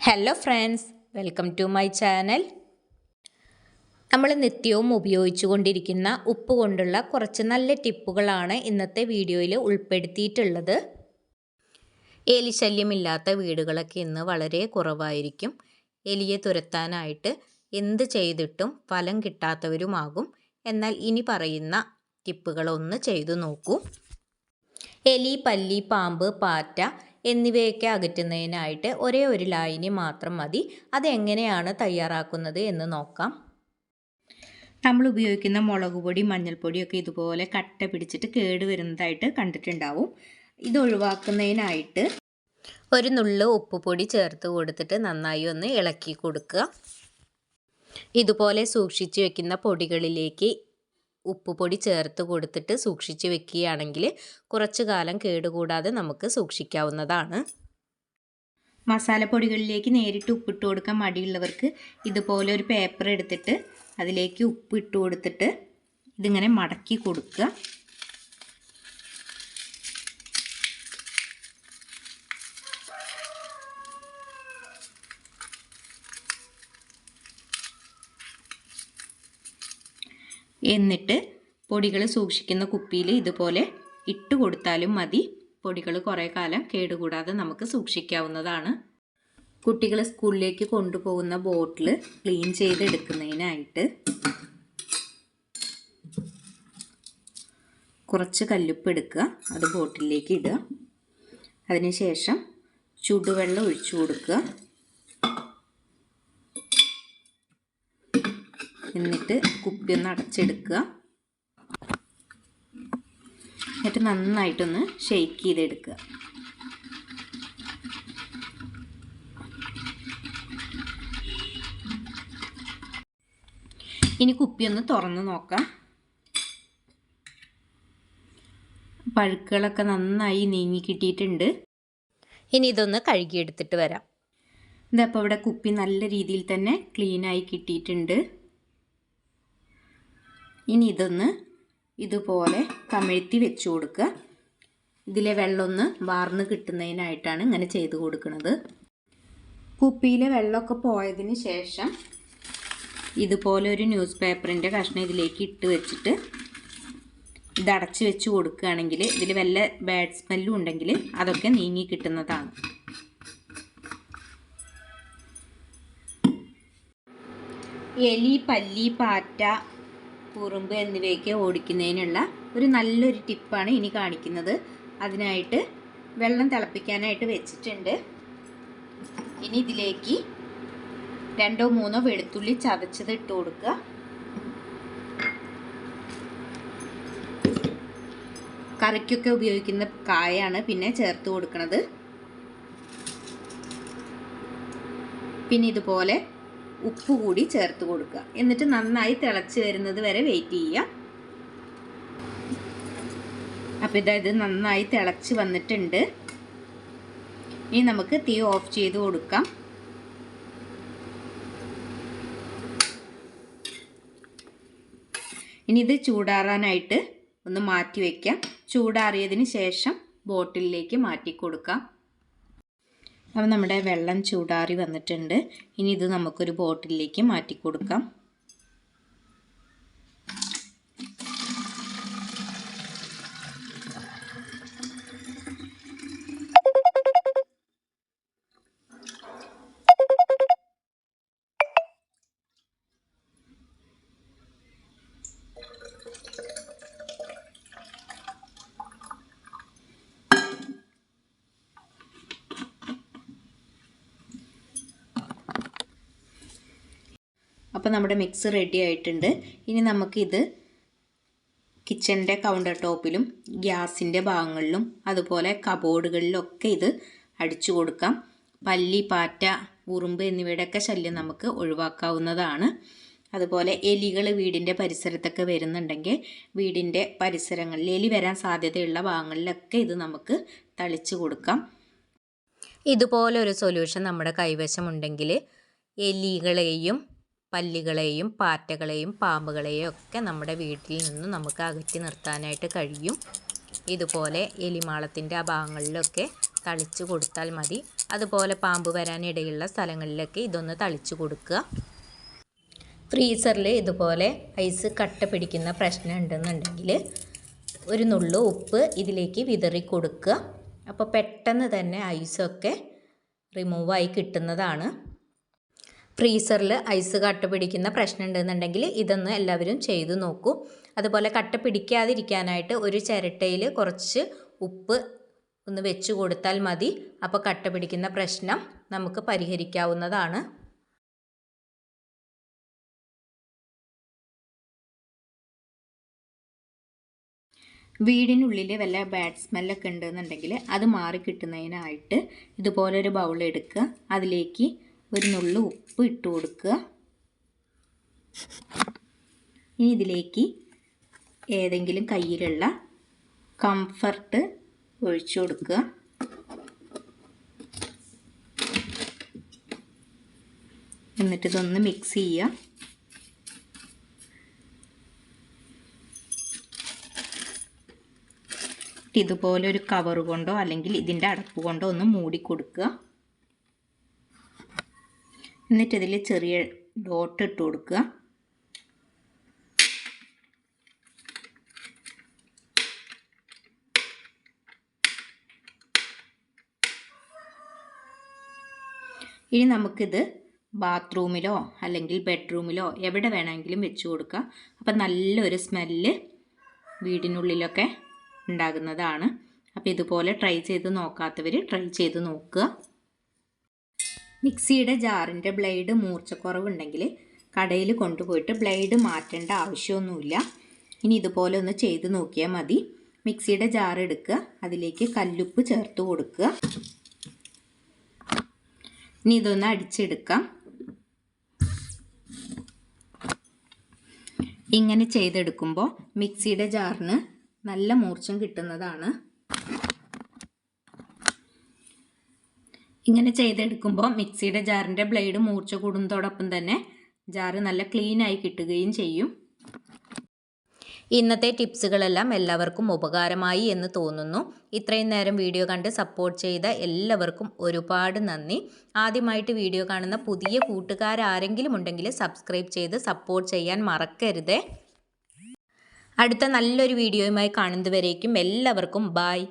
Hello friends welcome to my channel നമ്മൾ നിത്യവും ഉപയോഗിച്ചു കൊണ്ടിരിക്കുന്ന ഉപ്പ് കൊണ്ടുള്ള കുറച്ച് നല്ല ടിപ്പുകളാണ് ഇന്നത്തെ വീഡിയോയിൽ ഉൾപ്പെടുത്തിയിട്ടുള്ളത്. എലിശല്യമില്ലാത്ത വീടുകളൊക്കെ ഇന്ന് വളരെ കുറവായിരിക്കും. എലിയെ തുരത്താനായിട്ട് എന്ത് ചെയ്തിട്ടും ഫലം കിട്ടാത്തവരുമാകും. എന്നാൽ ഇനി പറയുന്ന ടിപ്പുകളൊന്ന് ചെയ്തു നോക്കൂ. എലി പല്ലി പാമ്പ് പാറ്റ എന്നിവയൊക്കെ അകറ്റുന്നതിനായിട്ട് ഒരേ ഒരു ലായനി മാത്രം മതി. അതെങ്ങനെയാണ് തയ്യാറാക്കുന്നത് എന്ന് നോക്കാം. നമ്മൾ ഉപയോഗിക്കുന്ന മുളക് പൊടി മഞ്ഞൾപ്പൊടിയൊക്കെ ഇതുപോലെ കട്ട പിടിച്ചിട്ട് കേട് വരുന്നതായിട്ട് കണ്ടിട്ടുണ്ടാവും. ഇത് ഒഴിവാക്കുന്നതിനായിട്ട് ഒരു നുള്ളു ഉപ്പുപൊടി ചേർത്ത് കൊടുത്തിട്ട് നന്നായി ഒന്ന് ഇളക്കി കൊടുക്കുക. ഇതുപോലെ സൂക്ഷിച്ചു വെക്കുന്ന പൊടികളിലേക്ക് ഉപ്പുപൊടി ചേർത്ത് കൊടുത്തിട്ട് സൂക്ഷിച്ച് വെക്കുകയാണെങ്കിൽ കുറച്ചു കാലം കേടുകൂടാതെ നമുക്ക് സൂക്ഷിക്കാവുന്നതാണ്. മസാലപ്പൊടികളിലേക്ക് നേരിട്ട് ഉപ്പിട്ട് കൊടുക്കാൻ മടിയുള്ളവർക്ക് ഇതുപോലെ ഒരു പേപ്പർ എടുത്തിട്ട് അതിലേക്ക് ഉപ്പ് ഇട്ട് കൊടുത്തിട്ട് ഇതിങ്ങനെ മടക്കി കൊടുക്കുക. എന്നിട്ട് പൊടികൾ സൂക്ഷിക്കുന്ന കുപ്പിയിൽ ഇതുപോലെ ഇട്ട് കൊടുത്താലും മതി. പൊടികൾ കുറേ കാലം കേടുകൂടാതെ നമുക്ക് സൂക്ഷിക്കാവുന്നതാണ്. കുട്ടികൾ സ്കൂളിലേക്ക് കൊണ്ടുപോകുന്ന ബോട്ടിൽ ക്ലീൻ ചെയ്തെടുക്കുന്നതിനായിട്ട് കുറച്ച് കല്ലുപ്പ് എടുക്കുക. അത് ബോട്ടിലേക്ക് ഇടുക. അതിനുശേഷം ചുടുവെള്ളം ഒഴിച്ചു കൊടുക്കുക. എന്നിട്ട് കുപ്പി ഒന്ന് അടച്ചെടുക്കുക. എന്നിട്ട് നന്നായിട്ടൊന്ന് ഷെയ്ക്ക് ചെയ്തെടുക്കുക. ഇനി കുപ്പി ഒന്ന് തുറന്ന് നോക്കാം. പഴുക്കുകളൊക്കെ നന്നായി നീങ്ങി കിട്ടിയിട്ടുണ്ട്. ഇനി ഇതൊന്ന് കഴുകിയെടുത്തിട്ട് വരാം. ഇതപ്പോൾ ഇവിടെ കുപ്പി നല്ല രീതിയിൽ തന്നെ ക്ലീനായി കിട്ടിയിട്ടുണ്ട്. ഇനി ഇതൊന്ന് ഇതുപോലെ കമിഴ്ത്തി വെച്ച് കൊടുക്കുക. ഇതിലെ വെള്ളം ഒന്ന് വാർന്ന് കിട്ടുന്നതിനായിട്ടാണ് ഇങ്ങനെ ചെയ്ത് കൊടുക്കുന്നത്. കുപ്പിയിലെ വെള്ളമൊക്കെ പോയതിന് ശേഷം ഇതുപോലെ ഒരു ന്യൂസ് പേപ്പറിന്റെ കഷ്ണം ഇതിലേക്ക് ഇട്ട് വെച്ചിട്ട് ഇതടച്ച് വെച്ച് കൊടുക്കുകയാണെങ്കിൽ ഇതിൽ വല്ല ബാഡ് സ്മെല്ലും ഉണ്ടെങ്കിൽ അതൊക്കെ നീങ്ങി കിട്ടുന്നതാണ്. എലി പല്ലി പാറ്റ കുറുമ്പ് എന്നിവയൊക്കെ ഓടിക്കുന്നതിനുള്ള ഒരു നല്ലൊരു ടിപ്പാണ് ഇനി കാണിക്കുന്നത്. അതിനായിട്ട് വെള്ളം തിളപ്പിക്കാനായിട്ട് വെച്ചിട്ടുണ്ട്. ഇനി ഇതിലേക്ക് രണ്ടോ മൂന്നോ വെളുത്തുള്ളി ചതച്ചത് ഇട്ട് കൊടുക്കുക. കറിക്കൊക്കെ ഉപയോഗിക്കുന്ന കായാണ് പിന്നെ ചേർത്ത് കൊടുക്കുന്നത് പിന്നെ ഇതുപോലെ ഉപ്പ് കൂടി ചേർത്ത് കൊടുക്കുക. എന്നിട്ട് നന്നായി തിളച്ച് വരുന്നത് വരെ വെയിറ്റ് ചെയ്യുക. അപ്പോൾ ഇതായത് നന്നായി തിളച്ച് വന്നിട്ടുണ്ട്. ഇനി നമുക്ക് തീ ഓഫ് ചെയ്ത് കൊടുക്കാം. ഇനി ഇത് ചൂടാറാനായിട്ട് ഒന്ന് മാറ്റി വയ്ക്കാം ചൂടാറിയതിന് ശേഷം ബോട്ടിലേക്ക് മാറ്റി കൊടുക്കാം. അപ്പോൾ നമ്മുടെ വെള്ളം ചൂടാറി വന്നിട്ടുണ്ട്. ഇനി ഇത് നമുക്കൊരു ബോട്ടിലേക്ക് മാറ്റി കൊടുക്കാം അപ്പോൾ നമ്മുടെ മിക്സ് റെഡി ആയിട്ടുണ്ട്. ഇനി നമുക്കിത് കിച്ചണിന്റെ കൗണ്ടർ ടോപ്പിലും ഗ്യാസിന്റെ ഭാഗങ്ങളിലും അതുപോലെ കബോർഡുകളിലൊക്കെ ഇത് അടിച്ചു കൊടുക്കാം. പല്ലി പാറ്റ ഉറുമ്പ് എന്നിവയുടെയൊക്കെ ശല്യം നമുക്ക് ഒഴിവാക്കാവുന്നതാണ്. അതുപോലെ എലികൾ വീടിന്റെ പരിസരത്തൊക്കെ വരുന്നുണ്ടെങ്കിൽ വീടിന്റെ പരിസരങ്ങളിൽ എലി വരാൻ സാധ്യതയുള്ള ഭാഗങ്ങളിലൊക്കെ ഇത് നമുക്ക് തളിച്ചു കൊടുക്കാം. ഇതുപോലൊരു സൊല്യൂഷൻ നമ്മുടെ കൈവശമുണ്ടെങ്കിൽ എലികളെയും പല്ലികളെയും പാറ്റകളെയും പാമ്പുകളെയും ഒക്കെ നമ്മുടെ വീട്ടിൽ നിന്ന് നമുക്ക് അകറ്റി നിർത്താനായിട്ട് കഴിയും. ഇതുപോലെ എലിമാളത്തിന്റെ ആ ഭാഗങ്ങളിലൊക്കെ തളിച്ചു കൊടുത്താൽ മതി. അതുപോലെ പാമ്പ് വരാനിടയുള്ള സ്ഥലങ്ങളിലൊക്കെ ഇതൊന്ന് തളിച്ചു കൊടുക്കുക. ഫ്രീസറിൽ ഇതുപോലെ ഐസ് കട്ട പിടിക്കുന്ന പ്രശ്നം ഉണ്ടെന്നുണ്ടെങ്കിൽ ഒരു നുള്ളു ഉപ്പ് ഇതിലേക്ക് വിതറി കൊടുക്കുക. അപ്പോൾ പെട്ടെന്ന് തന്നെ ഐസൊക്കെ റിമൂവായി കിട്ടുന്നതാണ്. ഫ്രീസറിൽ ഐസ് കട്ട പിടിക്കുന്ന പ്രശ്നം ഉണ്ടെന്നുണ്ടെങ്കിൽ ഇതൊന്ന് എല്ലാവരും ചെയ്തു നോക്കൂ. അതുപോലെ കട്ട പിടിക്കാതിരിക്കാനായിട്ട് ഒരു ചിരട്ടയിൽ കുറച്ച് ഉപ്പ് ഒന്ന് വെച്ച് കൊടുത്താൽ മതി. അപ്പോൾ കട്ട പിടിക്കുന്ന പ്രശ്നം നമുക്ക് പരിഹരിക്കാവുന്നതാണ്. വീടിനുള്ളിൽ വല്ല ബാഡ് സ്മെല്ലൊക്കെ ഉണ്ടെന്നുണ്ടെങ്കിൽ അത് മാറി കിട്ടുന്നതിനായിട്ട് ഇതുപോലൊരു ബൗൾ എടുക്കുക അതിലേക്ക് ഒരു നുള്ളു ഉപ്പ് ഇട്ട് കൊടുക്കുക. ഇനി ഇതിലേക്ക് ഏതെങ്കിലും കയ്യിലുള്ള കംഫർട്ട് ഒഴിച്ചു കൊടുക്കുക. എന്നിട്ട് ഇതൊന്ന് മിക്സ് ചെയ്യുക. ഇതുപോലെ ഒരു കവർ കൊണ്ടോ അല്ലെങ്കിൽ ഇതിന്റെ അടപ്പ് കൊണ്ടോ ഒന്ന് മൂടി കൊടുക്കുക. എന്നിട്ട് ഇതിൽ ചെറിയ ഡോട്ട് ഇട്ട് കൊടുക്കുക. ഇനി നമുക്കിത് ബാത്റൂമിലോ അല്ലെങ്കിൽ ബെഡ്റൂമിലോ എവിടെ വേണമെങ്കിലും വെച്ച് കൊടുക്കാം അപ്പം നല്ലൊരു സ്മെല്ല് വീടിനുള്ളിലൊക്കെ ഉണ്ടാകുന്നതാണ്. അപ്പോൾ ഇതുപോലെ ട്രൈ ചെയ്ത് നോക്കാത്തവർ ട്രൈ ചെയ്ത് നോക്കുക. മിക്സിയുടെ ജാറിന്റെ ബ്ലേഡ് മൂർച്ചക്കുറവുണ്ടെങ്കിൽ കടയിൽ കൊണ്ടുപോയിട്ട് ബ്ലേഡ് മാറ്റേണ്ട ആവശ്യമൊന്നുമില്ല. ഇനി ഇതുപോലെ ഒന്ന് ചെയ്ത് നോക്കിയാൽ മതി. മിക്സിയുടെ ജാർ എടുക്കുക. അതിലേക്ക് കല്ലുപ്പ് ചേർത്ത് കൊടുക്കുക. ഇനി ഇതൊന്ന് അടിച്ചെടുക്കാം. ഇങ്ങനെ ചെയ്തെടുക്കുമ്പോൾ മിക്സിയുടെ ജാറിന് നല്ല മൂർച്ചം കിട്ടുന്നതാണ്. ഇങ്ങനെ ചെയ്തെടുക്കുമ്പോൾ മിക്സിയുടെ ജാറിന്റെ ബ്ലേഡ് മൂർച്ച കൂടുന്നതോടൊപ്പം തന്നെ ജാറ് നല്ല ക്ലീനായി കിട്ടുകയും ചെയ്യും. ഇന്നത്തെ ടിപ്സുകളെല്ലാം എല്ലാവർക്കും ഉപകാരമായി എന്ന് തോന്നുന്നു. ഇത്രയും നേരം വീഡിയോ കണ്ട് സപ്പോർട്ട് ചെയ്ത എല്ലാവർക്കും ഒരുപാട് നന്ദി. ആദ്യമായിട്ട് വീഡിയോ കാണുന്ന പുതിയ കൂട്ടുകാരാരെങ്കിലും ഉണ്ടെങ്കിൽ സബ്സ്ക്രൈബ് ചെയ്ത് സപ്പോർട്ട് ചെയ്യാൻ മറക്കരുതേ. അടുത്ത നല്ലൊരു വീഡിയോയുമായി കാണുന്നതുവരേക്കും എല്ലാവർക്കും ബായ്